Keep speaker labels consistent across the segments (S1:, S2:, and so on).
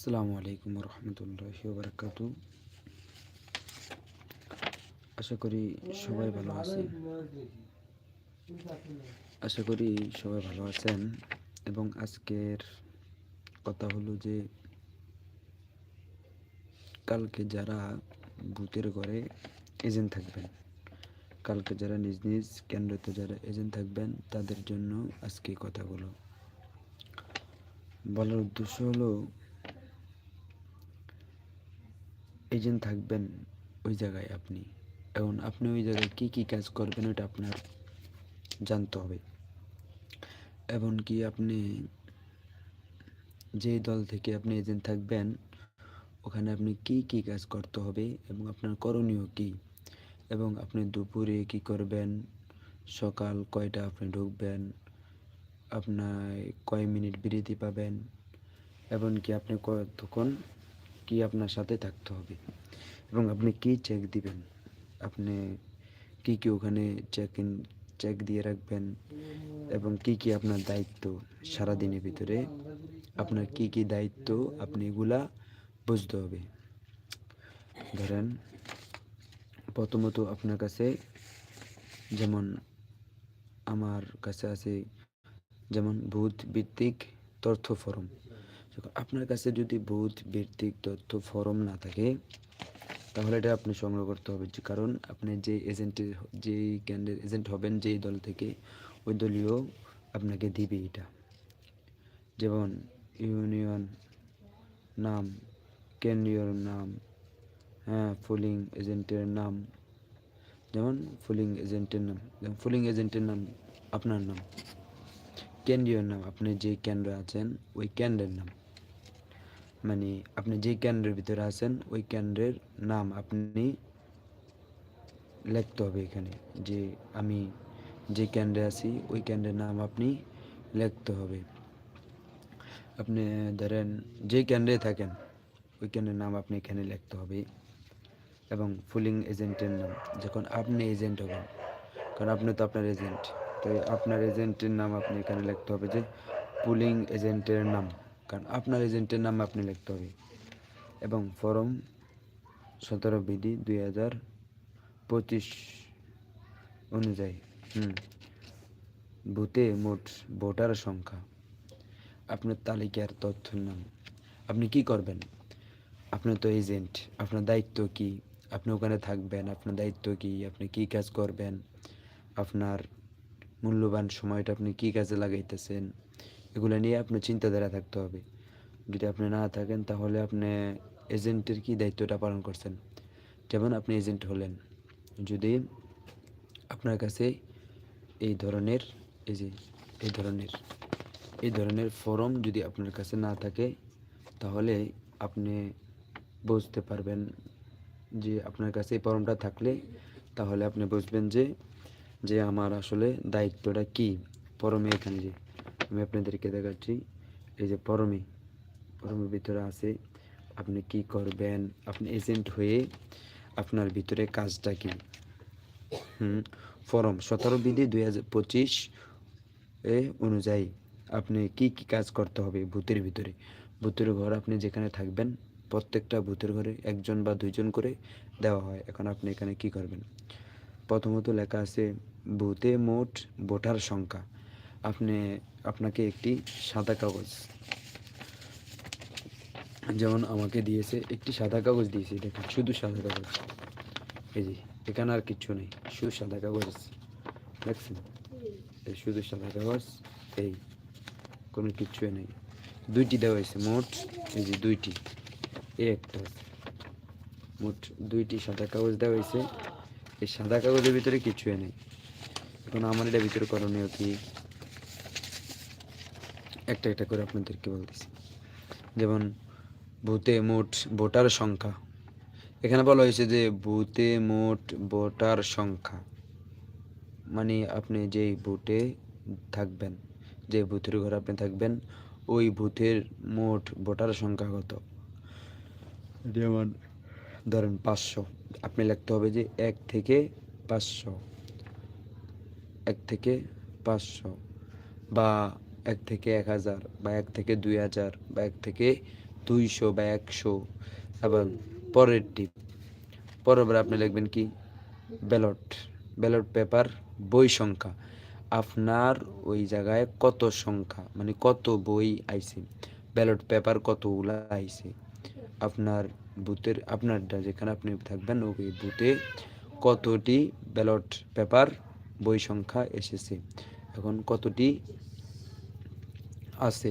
S1: আসসালামু আলাইকুম রহমতুল্লাহ বারাকাত আশা করি সবাই ভালো আছেন। আশা করি সবাই ভালো আছেন। এবং আজকের কথা হলো যে, কালকে যারা ভূতের ঘরে এজেন্ট থাকবেন, কালকে যারা নিজ নিজ কেন্দ্রতে যারা এজেন্ট থাকবেন, তাদের জন্য আজকে কথাগুলো বলার উদ্দেশ্য হলো এজেন্ট থাকবেন ওই জায়গায় আপনি। এখন আপনি ওই জায়গায় কী কী কাজ করবেন ওটা আপনার জানতে হবে। এবং কি আপনি যেই দল থেকে আপনি এজেন্ট থাকবেন, ওখানে আপনি কি কি কাজ করতে হবে এবং আপনার করণীয় কি? এবং আপনি দুপুরে কি করবেন? সকাল কয়টা আপনি ঢুকবেন? আপনার কয় মিনিট বিরতি পাবেন? এবং কি আপনি কতক্ষণ কি আপনার সাথে থাকতে হবে? এবং আপনি কি চেক দিবেন? আপনি কি কি ওখানে চেক ইন চেক দিয়ে রাখবেন? এবং কি কি আপনার দায়িত্ব সারাদিনের ভিতরে? আপনার কি কি দায়িত্ব? আপনি এগুলা বুঝতে হবে। ধরেন, প্রথমত আপনার কাছে যেমন আমার কাছে আছে যেমন ভূত ভিত্তিক তথ্য ফরম। আপনার কাছে যদি ভূত ভিত্তিক তথ্য ফরম না থাকে, তাহলে এটা আপনি সংগ্রহ করতে হবে। কারণ আপনি যে এজেন্টের যেই ক্যান্ডের এজেন্ট হবেন যেই দল থেকে, ওই দলীয় আপনাকে দিবে এটা। যেমন ইউনিয়ন নাম, কেন্দ্রীয় নাম হ্যাঁ ফুলিং এজেন্টের নাম, যেমন ফুলিং এজেন্টের নাম, যেমন ফুলিং এজেন্টের নাম, আপনার নাম। কেন্দ্রীয় নাম, আপনি যে কেন্দ্র আছেন, ওই কেন্দ্রের নাম। মানে আপনি যে কেন্দ্রের ভিতরে আছেন, ওই কেন্দ্রের নাম আপনি লিখতে হবে এখানে যে আমি যে কেন্দ্রে আছি, ওই কেন্দ্রের নাম আপনি লিখতে হবে। আপনি ধরেন যে কেন্দ্রে থাকেন, ওই কেন্দ্রের নাম আপনি এখানে লিখতে হবে এবং ফুলিং এজেন্টের নাম, যখন আপনি এজেন্ট হবেন, কারণ আপনি তো আপনার এজেন্ট তো আপনার এজেন্টের নাম আপনি এখানে লিখতে হবে যে পুলিং এজেন্টের নাম। কারণ আপনার এজেন্টের নাম আপনি লিখতে হবে। এবং ফরম সতেরো বিধি দুই হাজার পঁচিশ অনুযায়ী, হুম, বুথে মোট ভোটার সংখ্যা, আপনার তালিকার তথ্য নাম। আপনি কি করবেন? আপনি তো এজেন্ট, আপনার দায়িত্ব কি? আপনি ওখানে থাকবেন, আপনার দায়িত্ব কি? আপনি কি কাজ করবেন? আপনার মূল্যবান সময়টা আপনি কি কাজে লাগাইতেছেন? এগুলো নিয়ে আপনার চিন্তাধারা থাকতে হবে। যদি আপনি না থাকেন, তাহলে আপনি এজেন্টের কি দায়িত্বটা পালন করছেন? যেমন আপনি এজেন্ট হলেন। যদি আপনার কাছে এই ধরনের, এই যে, এই ধরনের এই ধরনের ফর্ম যদি আপনার কাছে না থাকে, তাহলে আপনি বুঝতে পারবেন যে আপনার কাছে এই ফর্মটা থাকলে, তাহলে আপনি বুঝবেন যে যে আমার আসলে দায়িত্বটা কি ফর্মে এখানে যে। আমি আপনাদেরকে দেখাচ্ছি, এই যে পরমে, পরমের ভিতরে আছে, আপনি কি করবেন, আপনি এজেন্ট হয়ে আপনার ভিতরে কাজটা কি? হুম ফরম সতেরো বিধি দুই হাজার পঁচিশ এ অনুযায়ী আপনি কি কি কাজ করতে হবে ভূতের ভিতরে? ভূতের ঘর আপনি যেখানে থাকবেন, প্রত্যেকটা ভূতের ঘরে একজন বা দুইজন করে দেওয়া হয়। এখন আপনি এখানে কি করবেন? প্রথমত লেখা আছে, ভূতে মোট ভোটার সংখ্যা। আপনি, আপনাকে একটি সাদা কাগজ। যেমন আমাকে দিয়েছে, একটি সাদা কাগজ দিয়েছে, দেখুন, শুধু সাদা কাগজ। এই যে, এখানে আর কিচ্ছু নেই, শুধু সাদা কাগজ আছে। দেখছেন? এই শুধু সাদা কাগজ, এই, কোনো কিচ্ছুই নেই। দুইটি দেওয়া হয়েছে, মোট, এই যে দুইটি। এই একটা মোট দুইটি সাদা কাগজ দেওয়া হয়েছে। এই সাদা কাগজের ভিতরে কিছুই নেই। এখন আমার এটা ভিতরে করণীয় কি? একটা একটা করে আপনাদেরকে বলতেছি। যেমন ভূতে মোট ভোটার সংখ্যা। এখানে বলা হয়েছে যে ভূতে মোট ভোটার সংখ্যা। মানে আপনি যেই ভোটে থাকবেন যে ভূতের ঘরে আপনি থাকবেন ওই ভূতের মোট ভোটার সংখ্যা কত? যেমন ধরেন পাঁচশো। আপনি লিখতে হবে যে এক থেকে পাঁচশো। এক থেকে পাঁচশো। বা এক থেকে এক হাজার, বা এক থেকে দুই হাজার, বা এক থেকে দুইশো, বা একশো। এবং পরের আপনি লিখবেন কি? ব্যালট ব্যালট পেপার, বই সংখ্যা। আপনার ওই জায়গায় কত সংখ্যা মানে কত বই আইছে? ব্যালট পেপার কতগুলা আইছে? আপনার বুথের, আপনার যেখানে আপনি থাকবেন, ওই বুথে কতটি ব্যালট, পেপার, বই সংখ্যা এসেছে? এখন কতটি আছে,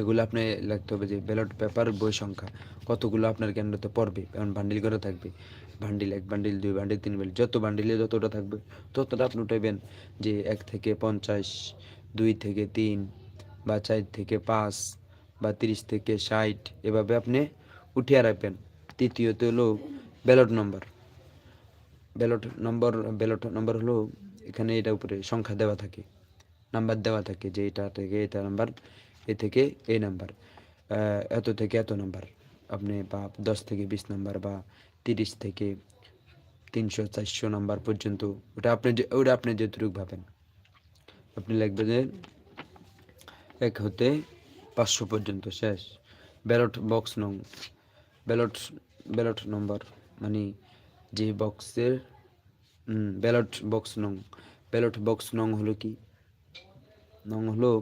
S1: এগুলো আপনি লিখতে হবে যে ব্যালট পেপার বই সংখ্যা, কতগুলো আপনার কেন্দ্রতে পড়বে এখন বান্ডিল করে থাকবে। বান্ডিল এক বান্ডিল দুই বান্ডিল তিন বান্ডিল যত বান্ডিলে যতটা থাকবে, ততটা আপনি উঠাইবেন যে এক থেকে পঞ্চাশ, দুই থেকে তিন, বা চার থেকে পাঁচ, বা তিরিশ থেকে ষাট, এভাবে আপনি উঠিয়ে রাখবেন। তৃতীয়ত হলো ballot number ballot number ballot number হলো এখানে এটা উপরে সংখ্যা দেওয়া থাকে। নাম্বার দেওয়া থাকে যে এটা থেকে এটা নাম্বার, এ থেকে এই নাম্বার এত থেকে এত নাম্বার। আপনি বা দশ থেকে বিশ নাম্বার বা তিরিশ থেকে তিনশো, চারশো নাম্বার পর্যন্ত ওটা আপনি যে, ওটা আপনি যেটুকু ভাবেন। আপনি লিখবেন যে এক হতে পাঁচশো পর্যন্ত শেষ। ব্যালট বক্স নং, ব্যালট ব্যালট নম্বর মানে যে বক্সের ব্যালট বক্স নং, ব্যালট বক্স নং হলো কি? নং হলো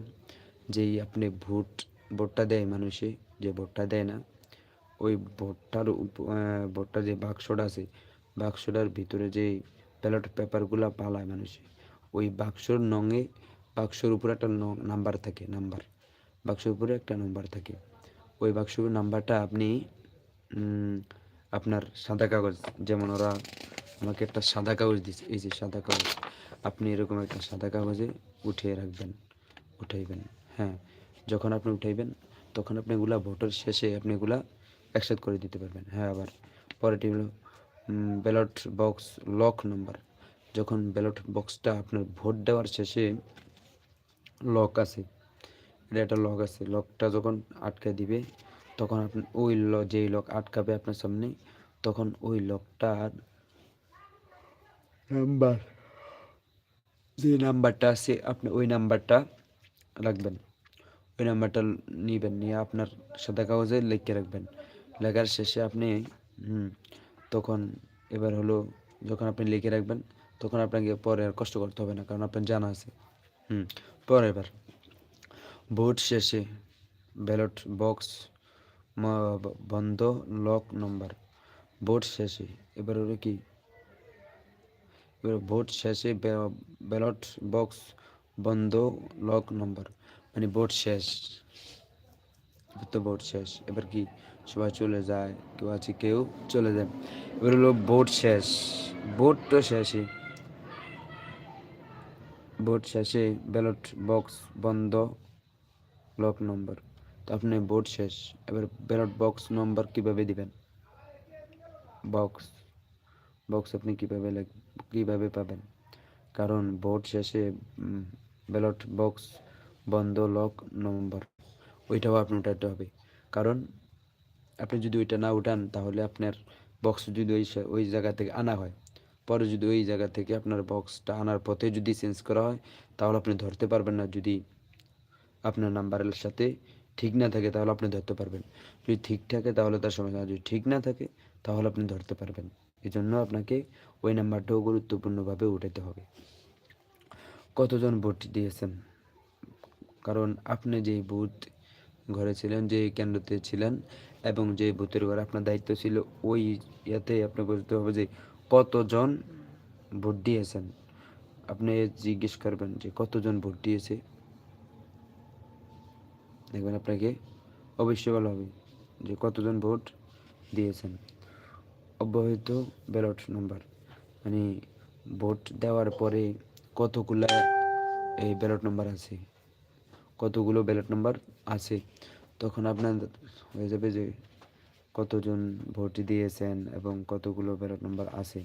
S1: যেই আপনি ভোট, ভোটটা দেয় মানুষে, যে ভোটটা দেয় না, ওই ভোটটার ভোটটা যে বাক্সটা আছে, বাক্সটার ভিতরে যে ব্যালট পেপারগুলো পালায় মানুষে, ওই বাক্সর নঙে, বাক্সর উপরে একটা নাম্বার থাকে নাম্বার বাক্সর উপরে একটা নাম্বার থাকে। ওই বাক্সর নাম্বারটা আপনি আপনার সাদা কাগজ, যেমন ওরা আমাকে একটা সাদা কাগজ দিচ্ছে এই যে সাদা কাগজ, আপনি এরকম একটা সাদা কাগজে উঠিয়ে রাখবেন। উঠাইবেন। হ্যাঁ যখন আপনি উঠাইবেন তখন আপনি এগুলা ভোটের শেষে আপনি এগুলা একসাথে করে দিতে পারবেন। হ্যাঁ আবার পরেরটি হলো ব্যালট বক্স লক নাম্বার যখন ব্যালট বক্সটা আপনার ভোট দেওয়ার শেষে লক আছে এটা একটা লক আছে লকটা যখন আটকে দিবে তখন আপনি ওই ল যেই লক আটকাবে আপনার সামনে তখন ওই লকটার নাম্বার যে নাম্বারটা আছে আপনি ওই নাম্বারটা রাখবেন। ওই নাম্বারটা নিবেন, নিয়ে আপনার সাদা কাগজে লিখে রাখবেন। লেখার শেষে আপনি তখন এবার হলো যখন আপনি লিখে রাখবেন, তখন আপনাকে পরে আর কষ্ট করতে হবে না, কারণ আপনার জানা আছে। হুম, পরে এবার। ভোট শেষে ব্যালট বক্স বন্ধ, লক নম্বর। ভোট শেষে, এবার হলো কি? এবার ভোট শেষে ব্যালট বক্স বন্ধ লক নম্বর মানে ভোট শেষ তো ভোট শেষ। এবার কি সবাই চলে যায়, কেউ আছে, কেউ চলে যায়। এবার হলো ভোট শেষ ভোট তো শেষই। ভোট শেষে ব্যালট বক্স বন্ধ লক নম্বর তো আপনি ভোট শেষ, এবার ব্যালট বক্স নম্বর কীভাবে দিবেন? বক্স বক্স আপনি কীভাবে কীভাবে পাবেন? কারণ ভোট শেষে ব্যালট বক্স বন্ধ লক নম্বর, ওইটাও আপনি উঠাতে হবে। কারণ আপনি যদি ওইটা না উঠান, তাহলে আপনার বক্স যদি ওই ওই জায়গা থেকে আনা হয়, পরে যদি ওই জায়গা থেকে আপনার বক্সটা আনার পথে যদি চেঞ্জ করা হয়, তাহলে আপনি ধরতে পারবেন না। যদি আপনার নাম্বারের সাথে ঠিক না থাকে, তাহলে আপনি ধরতে পারবেন। যদি ঠিক থাকে, তাহলে তার সমস্যা যদি ঠিক না থাকে, তাহলে আপনি ধরতে পারবেন। এই জন্য আপনাকে ওই নাম্বারটাও গুরুত্বপূর্ণভাবে উঠাতে হবে। কতজন ভোট দিয়েছেন? কারণ আপনি যেই বুথ ঘরে ছিলেন যে কেন্দ্রতে ছিলেন এবং যে বুথের ঘরে আপনার দায়িত্ব ছিল, ওই ইয়াতে আপনি বুঝতে হবে যে কতজন ভোট দিয়েছেন। আপনি জিজ্ঞেস করবেন যে কতজন ভোট দিয়েছে? দেখবেন আপনাকে অবশ্যই বলা হবে যে কতজন ভোট দিয়েছেন। অব্যাহত ব্যালট নাম্বার মানে ভোট দেওয়ার পরে কতগুলা, এই ব্যালট নাম্বার আছে, কতগুলো ব্যালট নাম্বার আছে। তখন আপনার হয়ে যাবে যে কতজন ভোট দিয়েছেন এবং কতগুলো ব্যালট নাম্বার আছে।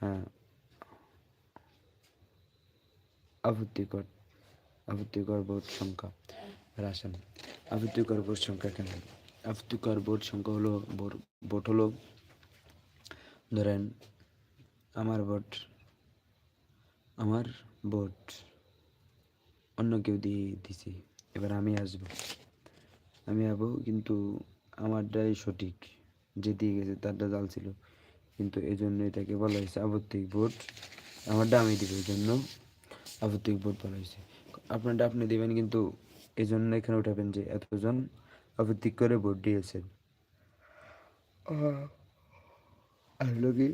S1: হ্যাঁ। আপত্তিকর আপত্তিকর ভোট সংখ্যা, রাসায়ন। আপত্তিকর ভোট সংখ্যা কেন? আপত্তিকর ভোট সংখ্যা হলো ভোট হলো, ধরেন আমার ভোট আমার ভোট অন্য কেউ দিয়ে দিছি। এবার আমি আসব। আমি যাব কিন্তু আমারটাই সঠিক। যে দিয়ে গেছে তারটা জাল ছিল। কিন্তু এই জন্য এটাকে বলা হয়েছে আবর্তিক ভোট। আমারটা আমি দিব এই জন্য আবর্তিক ভোট বলা হয়েছে। আপনারটা আপনি দেবেন কিন্তু এই জন্য এখানে উঠাবেন যে এতজন আবর্তিক করে ভোট দিয়েছেন। আর হলো কি?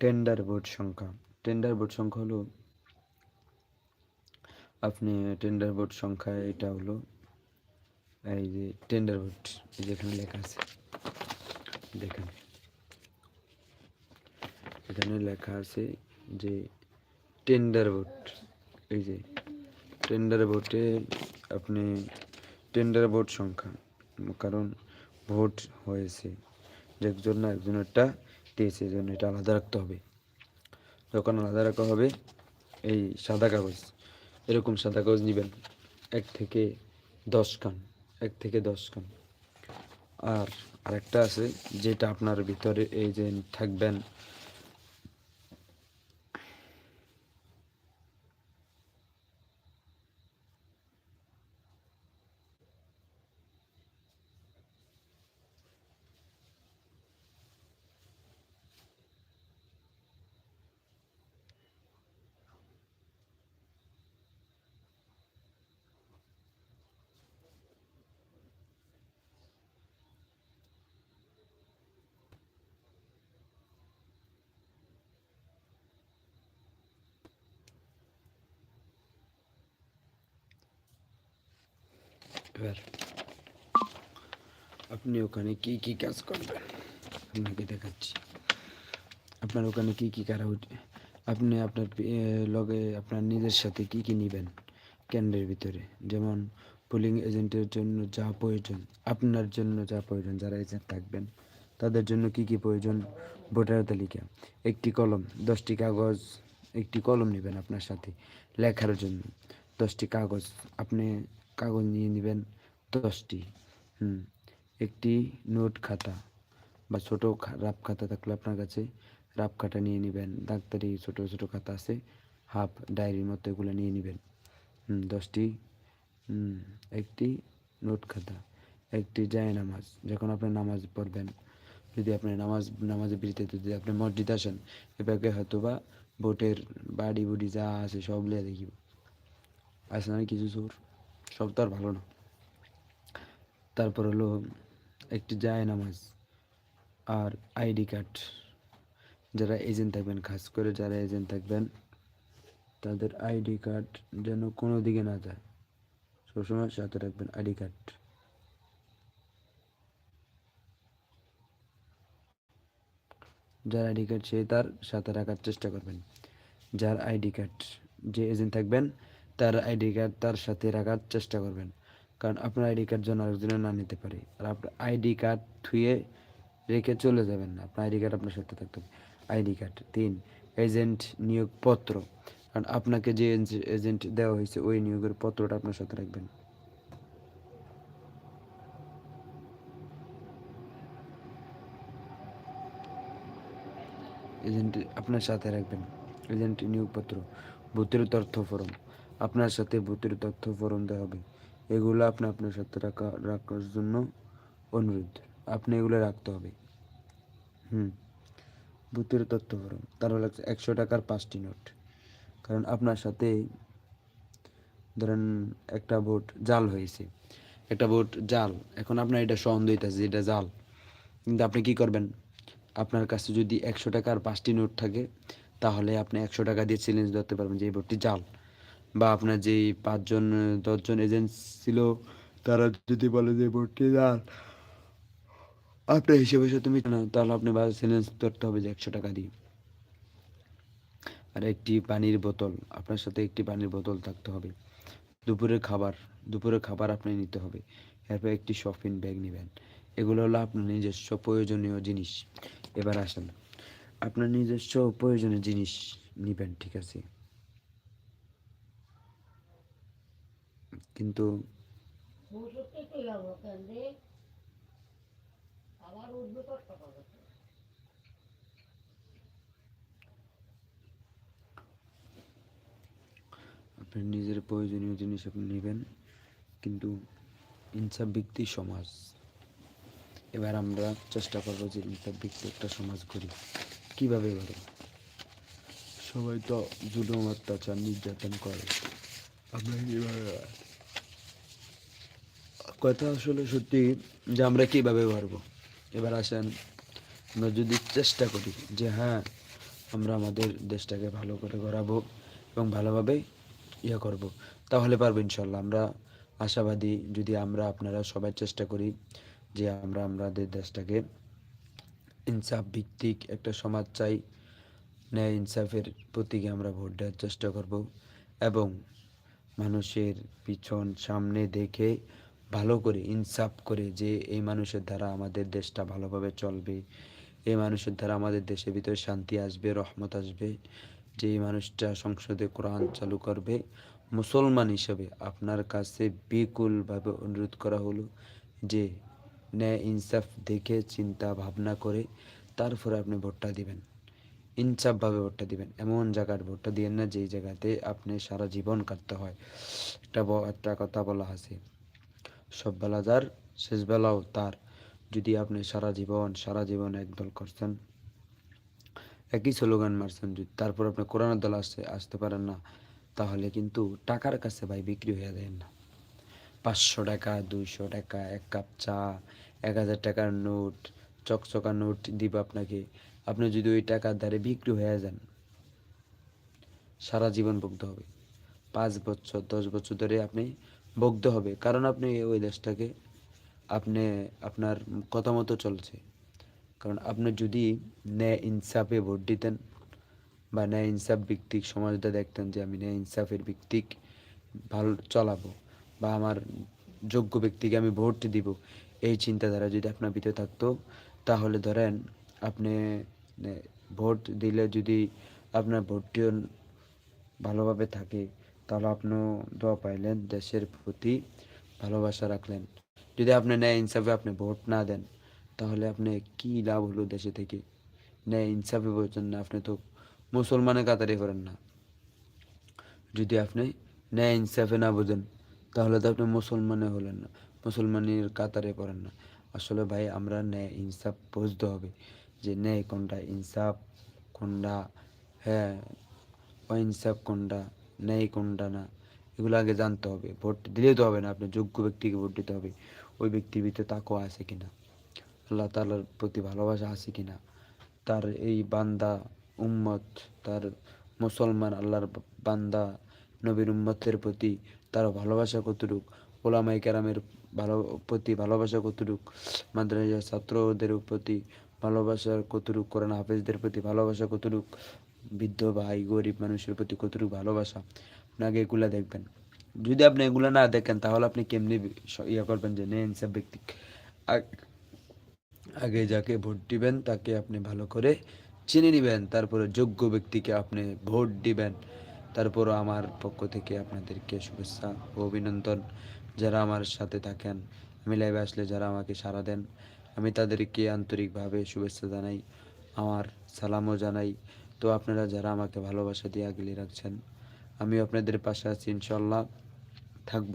S1: টেন্ডার ভোট সংখ্যা। টেন্ডার ভোট সংখ্যা হলো আপনি টেন্ডার বোর্ড সংখ্যা এটা হলো, এই যে টেন্ডার এই যেখানে লেখা আছে, দেখেন। এখানে লেখা আছে যে টেন্ডার বোর্ড এই যে টেন্ডার ভোটে আপনি টেন্ডার ভোট সংখ্যা, কারণ ভোট হয়েছে একজন না একজনেরটা দিয়েছে জন্য এটা আলাদা রাখতে হবে। যখন আলাদা রাখা হবে, এই সাদা কাগজ এরকম সাদা কাগজ নেবেন। এক থেকে দশ খান এক থেকে দশ খান আর আরেকটা আছে যেটা আপনার ভিতরে এই যে থাকবেন ওখানে কি কি কাজ করবেন আপনাকে দেখাচ্ছি। আপনার ওখানে কি কি কারা আপনি আপনার লগে আপনার নিজের সাথে কি কি নেবেন কেন্দ্রের ভিতরে? যেমন পোলিং এজেন্টের জন্য যা প্রয়োজন, আপনার জন্য যা প্রয়োজন, যারা এজেন্ট থাকবেন, তাদের জন্য কি কি প্রয়োজন? ভোটার তালিকা, একটি কলম, দশটি কাগজ, একটি কলম নেবেন আপনার সাথে লেখার জন্য। দশটি কাগজ, আপনি কাগজ নিয়ে নেবেন, দশটি। হুম একটি নোট খাতা বা ছোটো রাফ খাতা থাকলে আপনার কাছে রাফ খাতা নিয়ে নেবেন। ডাক্তারি ছোটো ছোটো খাতা আছে, হাফ ডায়েরির মতো এগুলো নিয়ে নেবেন। দশটি একটি নোট খাতা, একটি যায় নামাজ, যখন আপনি নামাজ পড়বেন, যদি আপনি নামাজ নামাজে বিরতি যদি আপনি মসজিদ আসেন, এভাবে হয়তো বা বোটের বাড়ি বুড়ি যা আছে সব লিয়ে দেখিব। আছে না কিছু চোর সব তো আর ভালো না। তারপর হলো একটি জায় নামাজ আর আইডি কার্ড। যারা এজেন্ট থাকবেন, খাস করে যারা এজেন্ট থাকবেন, তাদের আইডি কার্ড যেন কোনো দিকে না যায়। সবসময় সাথে রাখবেন আইডি কার্ড। যার আইডি কার্ড সে তার সাথে রাখার চেষ্টা করবেন। যার আইডি কার্ড যে এজেন্ট থাকবেন, তার আইডি কার্ড তার সাথে রাখার চেষ্টা করবেন। কারণ আপনার আইডি কার্ড যেন আরেকজনে না নিতে পারে। আর আপনার আইডি কার্ড থুয়ে রেখে চলে যাবেন না। আপনার আইডি কার্ড আপনার সাথে থাকতে হবে। ID card. তিন, এজেন্ট নিয়োগপত্র। কারণ আপনাকে যে এজেন্ট দেওয়া হয়েছে, ওই নিয়োগের পত্রটা আপনার সাথে রাখবেন। এজেন্ট আপনার সাথে রাখবেন। এজেন্ট নিয়োগপত্র। ভূতের তথ্য ফর্ম। আপনার সাথে ভূতের তথ্য ফর্ম দেওয়া হবে। এগুলো আপনি আপনার সাথে রাখা, রাখার জন্য অনুরোধ। আপনি এগুলো রাখতে হবে। হুম। ভূতের তথ্য ফর্ম তার লাগছে একশো টাকার পাঁচটি নোট। কারণ আপনার সাথে ধরেন একটা ভোট জাল হয়েছে। একটা ভোট জাল। এখন আপনার এটা সন্দেহ যে এটা জাল। কিন্তু আপনি কি করবেন? আপনার কাছে যদি একশো টাকার পাঁচটি নোট থাকে, তাহলে আপনি একশো টাকা দিয়ে চ্যালেঞ্জ ধরতে পারবেন যে এই ভোটটি জাল। বা আপনার যেই পাঁচজন, দশজন এজেন্ট ছিল, তারা যদি বলে যে ভোটটি জাল আপনার হিসেবে মিট না, তাহলে আপনি বা চ্যালেঞ্জ ধরতে হবে যে, একশো টাকা দিয়ে। আর একটি পানির বোতল, আপনার সাথে একটি পানির বোতল থাকতে হবে। দুপুরের খাবার দুপুরের খাবার আপনি নিতে হবে। এরপর একটি শপিং ব্যাগ নেবেন। এগুলো হলো আপনার নিজস্ব প্রয়োজনীয় জিনিস। এবার আসেন। আপনার নিজস্ব প্রয়োজনীয় জিনিস নেবেন, ঠিক আছে কিন্তু
S2: ভবিষ্যতে চলে যাব কেন্দ্রে আবার উঠবে কষ্ট করবে
S1: আপনার নিজের প্রয়োজনীয় জিনিস আপনি নেবেন, কিন্তু ইনসাফ ব্যক্তি সমাজ। এবার আমরা চেষ্টা করব যে ইনসাফ ভিত্তিক একটা সমাজ করি কীভাবে গড়ে? সবাই তো জুলুম, অত্যাচার, নির্যাতন করে। কীভাবে কথা আসলে সত্যি যে আমরা কীভাবে পারব? এবার আসেন, আমরা যদি চেষ্টা করি যে হ্যাঁ আমরা আমাদের দেশটাকে ভালো করে গড়াবো এবং ভালোভাবে ইয়ে করব, তাহলে পারব ইনশাল্লাহ। আমরা আশাবাদী যদি আমরা আপনারা সবাই চেষ্টা করি যে আমরা আমাদের দেশটাকে ইনসাফ ভিত্তিক একটা সমাজ চাই, ন্যায় ইনসাফের প্রতীকে আমরা ভোট দেওয়ার চেষ্টা করব এবং মানুষের পিছন সামনে দেখে ভালো করে, ইনসাফ করে যে এই মানুষের দ্বারা আমাদের দেশটা ভালোভাবে চলবে, এই মানুষের দ্বারা আমাদের দেশের ভিতরে শান্তি আসবে, রহমত আসবে, যে এই মানুষটা সংসদে কোরআন চালু করবে, মুসলমান হিসেবে আপনার কাছে বিকুলভাবে অনুরোধ করা হলো যে ন্যায়, ইনসাফ দেখে চিন্তা ভাবনা করে তারপরে আপনি ভোটটা দিবেন। ইনসাফভাবে ভোটটা দিবেন। এমন জায়গার ভোটটা দিবেন না যেই জায়গাতে আপনি সারা জীবন কাটতে হয়। একটা একটা কথা বলা আছে। সব বেলা যার, শেষ বেলাও তার। যদি আপনি সারা জীবন সারা জীবন একদল করছেন, একই স্লোগান মারছেন, যদি তারপর আপনি কোরআনের দল আসতে আসতে পারেন না, তাহলে কিন্তু টাকার কাছে ভাই বিক্রি হয়ে যায় না। পাঁচশো টাকা, দুইশো টাকা, এক কাপ চা, এক হাজার টাকার নোট, চকচকা নোট দিব আপনাকে। আপনি যদি ওই টাকার দ্বারে বিক্রি হয়ে যান, সারা জীবন ভুগতে হবে। পাঁচ বছর, দশ বছর ধরে আপনি ভুগতে হবে। কারণ আপনি ওই দেশটাকে আপনি, আপনার কথা মতো চলছে। কারণ আপনি যদি ন্যায় ইনসাফে ভোট দিতেন বা ন্যায় ইনসাফ ভিত্তিক সমাজটা দেখতেন যে আমি ন্যায় ইনসাফের ভিত্তিক ভালো চালাবো বা আমার যোগ্য ব্যক্তিকে আমি ভোট দিব, এই চিন্তাধারা যদি আপনার ভিতরে থাকতো, তাহলে ধরেন আপনি ভোট দিলে যদি আপনার ভোটটিও ভালোভাবে থাকে তাহলে আপনিও দোয়া পাইলেন, দেশের প্রতি ভালোবাসা রাখলেন। যদি আপনি ন্যায় ইনসাফে আপনি ভোট না দেন, তাহলে আপনি কি লাভ হলো দেশে থেকে? ন্যায় ইনসাফে বলছেন না, আপনি তো মুসলমানের কাতারে করেন না। যদি আপনি ন্যায় ইনসাফে না বোঝেন, তাহলে তো আপনি মুসলমানে হলেন না, মুসলমানের কাতারে পড়েন না। আসলে ভাই, আমরা ন্যায় ইনসাফ বুঝতে হবে যে ন্যায় কোনটা ইনসাফ, কোনটা হ্যাঁ অইনসাফ কোনটা। ন্যায় কোনটা না। এগুলো আগে জানতে হবে। ভোট দিলেই তো হবে না। আপনি যোগ্য ব্যক্তিকে ভোট দিতে হবে। ওই ব্যক্তির ভিতরে তাকও আছে কিনা? আল্লাহ তাআলার প্রতি ভালোবাসা আছে কিনা? তার এই বান্দা, উম্মত, তার মুসলমান, আল্লাহর বান্দা, নবীর উম্মতের প্রতি তার ভালোবাসা কতটুক? ওলামাই কেরামের ভালো, প্রতি ভালোবাসা কতটুক? মাদ্রাসার ছাত্রদের প্রতি ভালোবাসার কতটুক? কোরআন হাফেজদের প্রতি ভালোবাসা কতটুক? বৃদ্ধ ভাই গরিব মানুষের প্রতি কতটুকু ভালোবাসা? আপনি আগে এগুলা দেখবেন। যদি আপনি এগুলা না দেখেন, তাহলে আপনি কেমনি ইয়ে করবেন যে নেই ইনসাফ ব্যক্তি। আগ- আগে যাকে ভোট দিবেন, তাকে আপনি ভালো করে চিনে নেবেন। তারপরে যোগ্য ব্যক্তিকে আপনি ভোট দিবেন। তারপর আমার পক্ষ থেকে আপনাদেরকে শুভেচ্ছা ও অভিনন্দন। যারা আমার সাথে থাকেন, আমি লাইভে আসলে যারা আমাকে সাড়া দেন, আমি তাদেরকে আন্তরিকভাবে শুভেচ্ছা জানাই, আমার সালামও জানাই। তো আপনারা যারা আমাকে ভালোবাসা দিয়ে আগলে রাখছেন আমি আপনাদের পাশে আছি ইনশাল্লাহ থাকব।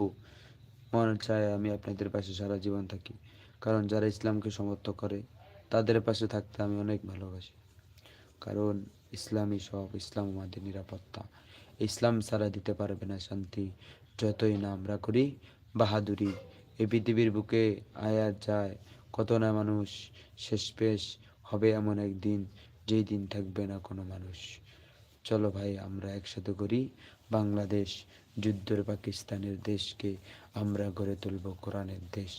S1: মনে চায় আমি আপনাদের পাশে সারা জীবন থাকি, কারণ যারা ইসলামকে সমর্থন করে, তাদের পাশে থাকতে আমি অনেক ভালোবাসি। কারণ ইসলামই সব, ইসলাম আমাদের নিরাপত্তা। ইসলাম ছাড়া দিতে পারবে না শান্তি, যতই না আমরা করি, বাহাদুরি। এই পৃথিবীর বুকে আয়াত যায়, কত না মানুষ শেষ পেশ হবে এমন একদিন যেই দিন থাকবে না কোনো মানুষ। চলো ভাই, আমরা একসাথে করি। বাংলাদেশ যুদ্ধের পাকিস্তানের দেশকে আমরা গড়ে তুলব কোরআনের দেশ।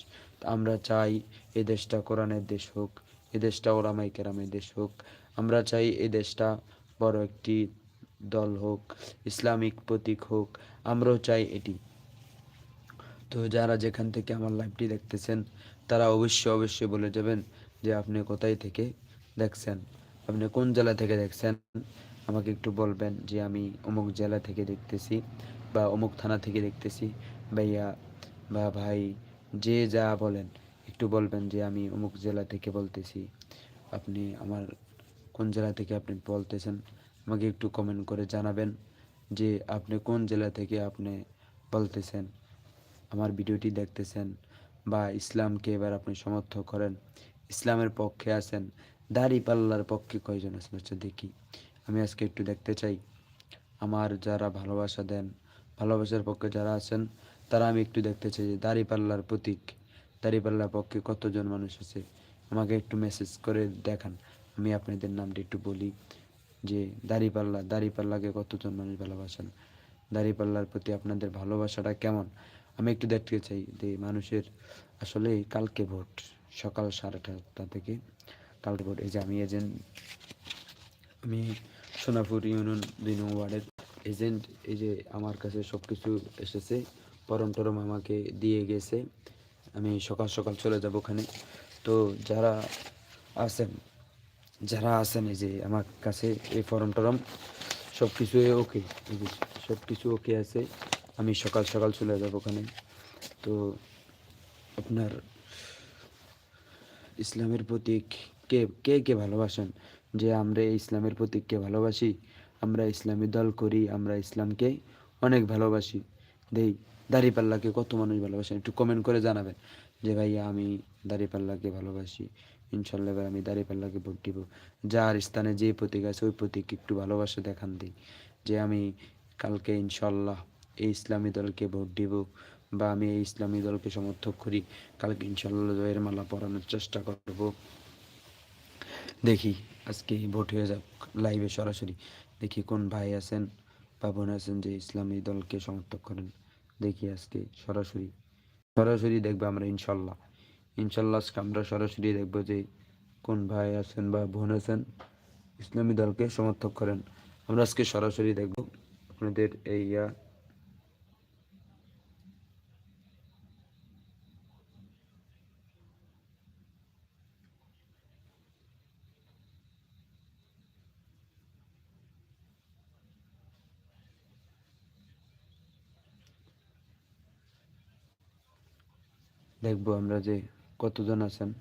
S1: আমরা চাই এ দেশটা কোরআনের দেশ হোক, এ দেশটা ওলামাই কেরামের দেশ হোক। আমরা চাই এ দেশটা বড় একটি দল হোক, ইসলামিক প্রতীক হোক। আমরাও চাই এটি। তো যারা যেখান থেকে আমার লাইভটি দেখতেছেন, তারা অবশ্যই অবশ্যই বলে যাবেন যে আপনি কোথায় থেকে দেখছেন। আপনি কোন জেলা থেকে দেখছেন? আমাকে একটু বলবেন যে আমি অমুক জেলা থেকে দেখতেছি বা অমুক থানা থেকে দেখতেছি। ভাইয়া বা ভাই, যে যা বলেন, একটু বলবেন যে আমি অমুক জেলা থেকে বলতেছি। আপনি আমার কোন জেলা থেকে আপনি বলতেছেন? আমাকে একটু কমেন্ট করে জানাবেন যে আপনি কোন জেলা থেকে আপনি বলতেছেন, আমার ভিডিওটি দেখতেছেন বা ইসলামকে এবার আপনি সমর্থন করেন, ইসলামের পক্ষে আছেন দাড়ি পাল্লার পক্ষে কয়জন আছেন? হচ্ছে দেখি। আমি আজকে একটু দেখতে চাই। আমার যারা ভালোবাসা দেন, ভালোবাসার পক্ষে যারা আছেন, তারা আমি একটু দেখতে চাই যে দাড়ি পাল্লার প্রতীক, দাড়ি পাল্লার পক্ষে কতজন মানুষ আছে? আমাকে একটু মেসেজ করে দেখান। আমি আপনাদের নামটি একটু বলি। যে দাড়িপাল্লা দাড়িপাল্লাকে কতজন মানুষ ভালোবাসেন? দাড়িপাল্লার প্রতি আপনাদের ভালোবাসাটা কেমন? আমি একটু দেখতে চাই যে মানুষের আসলে কালকে ভোট, সকাল সাড়ে আটটা থেকে। কালকে ভোট এই যে আমি এজেন্ট আমি সোনাপুর ইউনিয়ন দুই নম্বর ওয়ার্ডের এজেন্ট এই যে আমার কাছে সব কিছু এসেছে, পরম টরম আমাকে দিয়ে গেছে, আমি সকাল সকাল চলে যাব ওখানে। তো যারা আছেন যারা আছেন, এই যে আমার কাছে এই ফরম টরম সব কিছু ওকে সব কিছু ওকে আছে, আমি সকাল সকাল চলে যাব ওখানে। তো আপনার ইসলামের প্রতীক কে কে কে ভালোবাসেন? যে আমরা ইসলামের প্রতীককে ভালোবাসি? আমরা ইসলামী দল করি, আমরা ইসলামকে অনেক ভালোবাসি। দেই, দাড়িপাল্লাকে কত মানুষ ভালোবাসেন? একটু কমেন্ট করে জানাবেন। যে ভাইয়া, আমি দাড়িপাল্লাকে ভালোবাসি। ইনশাল্লাহ এবার আমি দাড়িপাল্লাকে ভোট দিব। যার স্থানে যে প্রতীক আছে, ওই প্রতীক একটু ভালোবাসা দেখান দিই। যে আমি কালকে ইনশাল্লাহ এই ইসলামী দলকে ভোট দিব বা আমি এই ইসলামী দলকে সমর্থক করি, কালকে ইনশাল্লাহ জয়ের মালা পরানোর চেষ্টা করব। দেখি, আজকে ভোট হয়ে যাক লাইভে সরাসরি দেখি কোন ভাই আছেন বা বোন আছেন যে ইসলামী দলকে সমর্থক করেন। দেখি আজকে সরাসরি সরাসরি দেখব আমরা ইনশাল্লাহ। ইনশাল্লাহ আজকে আমরা সরাসরি দেখব যে কোন ভাই আছেন বা বোন আছেন ইসলামী দলকে সমর্থক করেন। আমরা আজকে সরাসরি দেখব আপনাদের এই দেখব আমরা যে কতজন আছেন।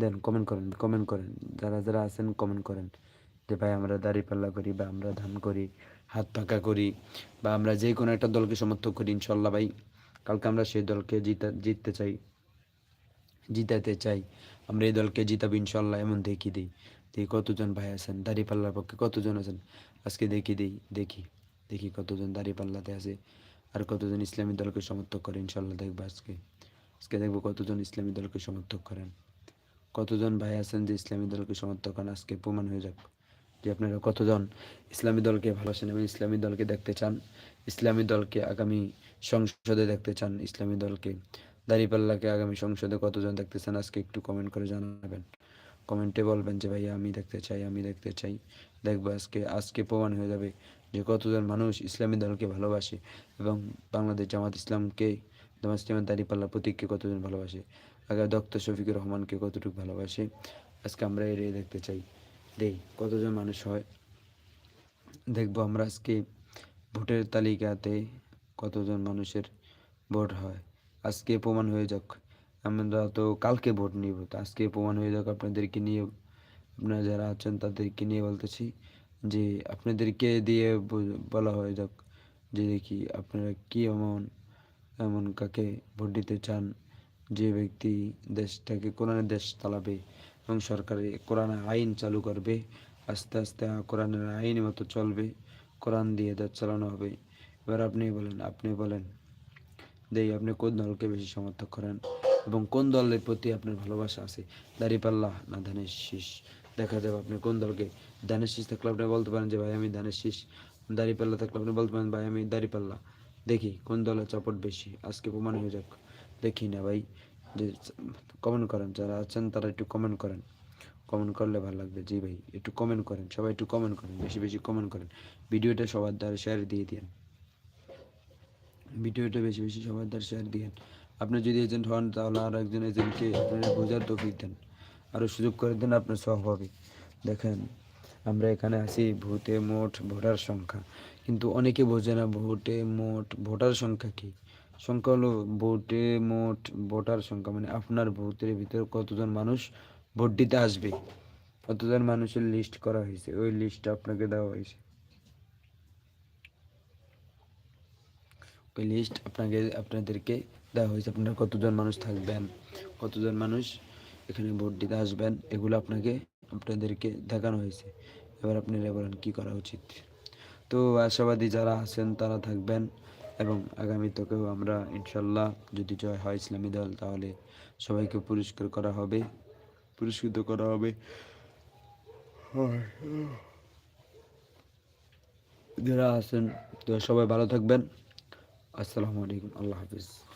S1: দেন কমেন্ট করেন কমেন্ট করেন। যারা যারা আছেন কমেন্ট করেন। যে ভাই আমরা দাড়ি পাল্লা করি বা আমরা ধান করি, হাত পাকা করি বা আমরা যে কোনো একটা দলকে সমর্থক করি, ইনশাল্লাহ ভাই। কালকে আমরা সেই দলকে জিতা, জিততে চাই, জিতাতে চাই। আমরা এই দলকে জিতাবো ইনশাল্লাহ, এমন দেখি দিই। দেখি কতজন ভাই আছেন, দাড়ি পাল্লার পক্ষে কতজন আছেন। আজকে দেখি দিই, দেখি দেখি কতজন দাড়ি পাল্লাতে আছে। আর কতজন ইসলামী দলকে সমর্থক করে ইনশাল্লাহ দেখব আজকে। আজকে দেখব কতজন ইসলামী দলকে সমর্থক করেন। কতজন ভাই আছেন যে ইসলামী দলকে সমর্থক করেন আজকে প্রমাণ হয়ে যাক যে আপনারা কতজন ইসলামী দলকে ভালোবাসেন এবং ইসলামী দলকে দেখতে চান। ইসলামী দলকে আগামী সংসদে দেখতে চান। ইসলামী দলকে দাঁড়িপাল্লাকে আগামী সংসদে কতজন দেখতে চান, আজকে একটু কমেন্ট করে জানাবেন। কমেন্টে বলবেন যে, ভাইয়া, আমি দেখতে চাই, আমি দেখতে চাই। দেখব আজকে আজকে প্রমাণ হয়ে যাবে যে কতজন মানুষ ইসলামী দলকে ভালোবাসে এবং বাংলাদেশ জামাত ইসলামকে ইসলামের দাঁড়িপাল্লা প্রতীককে কতজন ভালোবাসে? আগে ডক্টর শফিকুর রহমানকে কতটুকু ভালোবাসে? আজকে আমরা এর দেখতে চাই। দেই কতজন মানুষ হয়? দেখব আমরা আজকে ভোটের তালিকাতে কতজন মানুষের ভোট হয়। আজকে প্রমাণ হয়ে যাক। আমরা তো কালকে ভোট নিব। তো আজকে প্রমাণ হয়ে যাক আপনাদেরকে নিয়ে, আপনারা যারা আছেন তাদেরকে নিয়ে বলতেছি যে আপনাদেরকে দিয়ে বলা হয়ে যাক যে দেখি আপনারা কী এমন এমন কাকে ভোট দিতে চান যে ব্যক্তি দেশটাকে, কোরআনের দেশ চালাবে এবং সরকারি কোরআনের আইন চালু করবে, আস্তে আস্তে কোরআনের আইন মতো চলবে, কোরআন দিয়ে দেশ চালানো হবে। এবার আপনি বলেন আপনি বলেন, দেই আপনি কোন দলকে বেশি সমর্থক করেন এবং কোন দলের প্রতি আপনার ভালোবাসা আছে? দাঁড়িপাল্লা না ধানের শীষ? দেখা যাবে আপনি কোন দলকে, ধানের শীষ থাকলে আপনি বলতে পারেন যে, ভাই, আমি ধানের শীষ, দাঁড়িপাল্লা থাকলে আপনি বলতে পারেন, ভাই, আমি দাঁড়িপাল্লা। দেখি কোন দলের চাপট বেশি, আজকে প্রমাণ হয়ে যাক। দেখি না ভাই, যে কমেন্ট করেন, যারা আছেন তারা একটু কমেন্ট করেন। কমেন্ট করলে ভালো লাগবে। জি ভাই, একটু কমেন্ট করেন, সবাই একটু কমেন্ট করেন, বেশি বেশি কমেন্ট করেন। ভিডিওটা সবার দ্বারা শেয়ার দিয়ে দিন ভিডিওটা বেশি বেশি সবার দ্বারা শেয়ার দিন আপনি যদি এজেন্ট হন, তাহলে আরও একজন এজেন্টকে আপনারা বোঝার তৌফিক দেন। আরও সুযোগ করে দেন আপনার সব হবে দেখেন আমরা এখানে আছি ভোটে মোট ভোটার সংখ্যা। কিন্তু অনেকে বোঝে না ভোটে মোট ভোটার সংখ্যা কি? সংখ্যা হলো ভোটে মোট ভোটার সংখ্যা মানে আপনার ভোটের ভিতরে কতজন মানুষ ভোট দিতে আসবে? কতজন মানুষের লিস্ট করা হয়েছে? ওই লিস্টটা আপনাকে দেওয়া হয়েছে। ওই লিস্ট আপনাকে, আপনাদেরকে দেওয়া হয়েছে। আপনারা কতজন মানুষ থাকবেন? কতজন মানুষ এখানে ভোট দিতে আসবেন? এগুলো আপনাকে আপনাদেরকে দেখানো হয়েছে। এবার আপনারা বলেন, কী করা উচিত? তো আশাবাদী যারা আছেন, তারা থাকবেন এবং আগামী তোকেও আমরা ইনশাল্লাহ যদি জয় হয় ইসলামী দল, তাহলে সবাইকে পুরস্কার করা হবে। পুরস্কৃত করা হবে। যারা আছেন, তো সবাই ভালো থাকবেন। আসসালামু আলাইকুম। আল্লাহ হাফিজ।